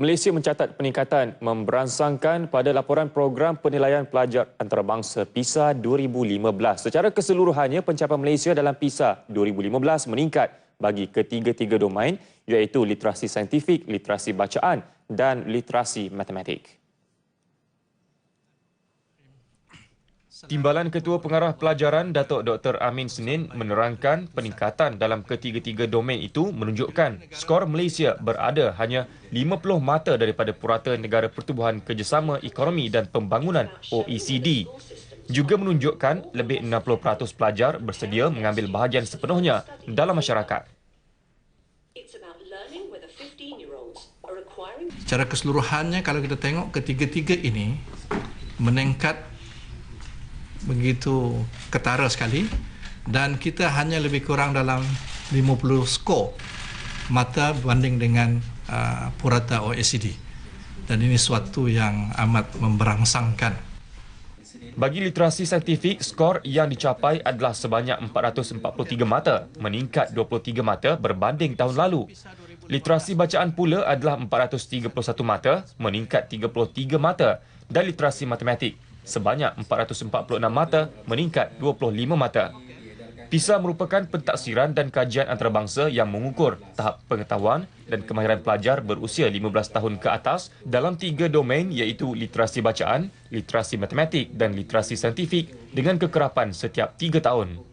Malaysia mencatat peningkatan memberansangkan pada laporan program penilaian pelajar antarabangsa PISA 2015. Secara keseluruhannya, pencapaian Malaysia dalam PISA 2015 meningkat bagi ketiga-tiga domain iaitu literasi saintifik, literasi bacaan dan literasi matematik. Timbalan Ketua Pengarah Pelajaran Datuk Dr. Amin Senin menerangkan peningkatan dalam ketiga-tiga domain itu menunjukkan skor Malaysia berada hanya 50 mata daripada purata negara pertubuhan kerjasama ekonomi dan pembangunan OECD. Juga menunjukkan lebih 60% pelajar bersedia mengambil bahagian sepenuhnya dalam masyarakat. Secara keseluruhannya kalau kita tengok ketiga-tiga ini meningkat begitu ketara sekali dan kita hanya lebih kurang dalam 50 skor mata berbanding dengan uh, purata OECD dan ini suatu yang amat memberangsangkan. Bagi literasi saintifik, skor yang dicapai adalah sebanyak 443 mata, meningkat 23 mata berbanding tahun lalu. Literasi bacaan pula adalah 431 mata, meningkat 33 mata. Dan literasi matematik sebanyak 446 mata meningkat 25 mata. PISA merupakan pentaksiran dan kajian antarabangsa yang mengukur tahap pengetahuan dan kemahiran pelajar berusia 15 tahun ke atas dalam tiga domain iaitu literasi bacaan, literasi matematik dan literasi saintifik dengan kekerapan setiap tiga tahun.